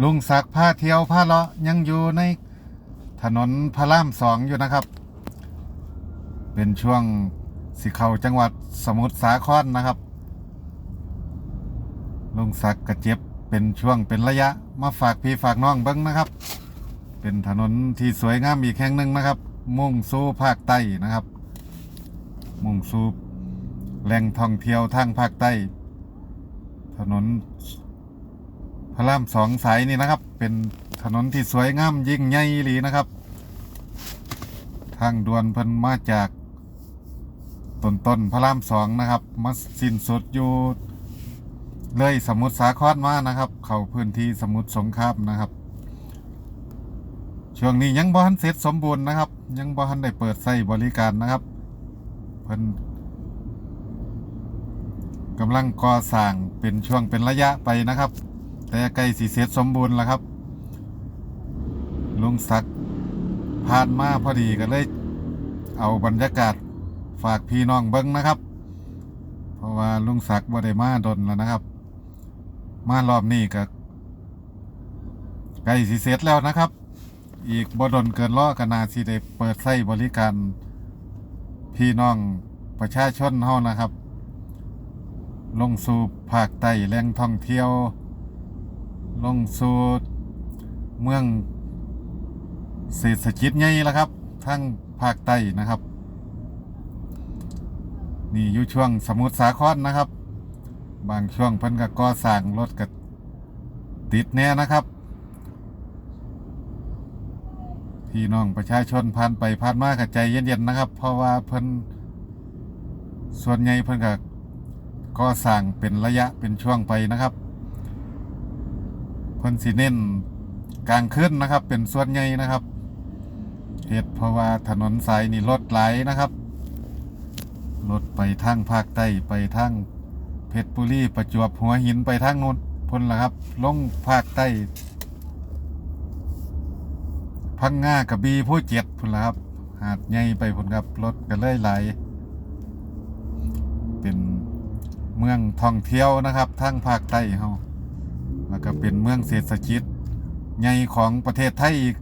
ลุงศักดิ์พาเที่ยวพาเลาะยังอยู่ในถนนพระรามสองอยู่นะครับ เป็นช่วงสิเข้าจังหวัดสมุทรสาครนะครับ ลุงศักดิ์กระเจ็บเป็นช่วงเป็นระยะมาฝากพี่ฝากน้องเบิ้งนะครับ เป็นถนนที่สวยงามอีกแห่งหนึ่งนะครับ มุ่งสู่ภาคใต้นะครับ มุ่งสู่แหล่งท่องเที่ยวทางภาคใต้ ถนน ระรามสองสายนี่นะครับ เป็นถนนที่สวยงามยิ่งใหญ่หลีนะครับ ทางด่วนเพิ่นมาจากต้นต้นพระรามสองนะครับมาสิ้นสุดอยู่เลยสมุทรสาครมานะครับ เข้าพื้นที่สมุทรสงครามนะครับ ช่วงนี้ยังบ่ทันเสร็จสมบูรณ์นะครับ ยังบ่ทันได้เปิดใช้บริการนะครับเพิ่นกำลังก่อสร้างเป็นช่วงเป็นระยะไปนะครับ แต่ใกล้สีเสร็จสมบูรณ์แล้วครับ ลุงศักดิ์ผ่านมาพอดีก็เลย เอาบรรยากาศฝากพี่น้องเบิ้งนะครับ เพราะว่าลุงศักดิ์บ่ได้มาดนแล้วนะครับ มารอบนี้ก็ใกล้สิเสร็จแล้วนะครับ อีกบ่ดนเกินรอกันนาสิได้เปิดใช้บริการ พี่น้องประชาชนเฮานะครับ ลงสู่ภาคใต้แหล่งท่องเที่ยว ลงสู่เมืองเศรษฐกิจใหญ่แล้วครับทั้งภาคใต้นะครับ นี่อยู่ช่วงสมุทรสาครนะครับ บางช่วงเพิ่นก็ก่อสร้างรถก็ติดแน่นะครับพี่น้องประชาชนผ่านไปผ่านมาก็ใจเย็นๆนะครับ เพราะว่าเพิ่นส่วนใหญ่เพิ่นก็ก่อสร้างเป็นระยะเป็นช่วงไปนะครับ เพิ่นสิเน้นกลางคืนนะครับ เป็นส่วนใหญ่นะครับเหตุเพราะว่าถนนสายนี่รถไหลนะครับรถไปทางภาคใต้ไปทางเพชรบุรีประจวบหัวหินไปทางโน้นพุ่นละครับลงภาคใต้พังงากระบีผู้เจ็ดพุ่นละครับ หาดใหญ่ไปพุ่นครับรถก็เลยไหลเป็นเมืองท่องเที่ยวนะครับทางภาคใต้เฮา แล้วก็เป็นเมืองเศรษฐกิจใหญ่ของประเทศไทยอีก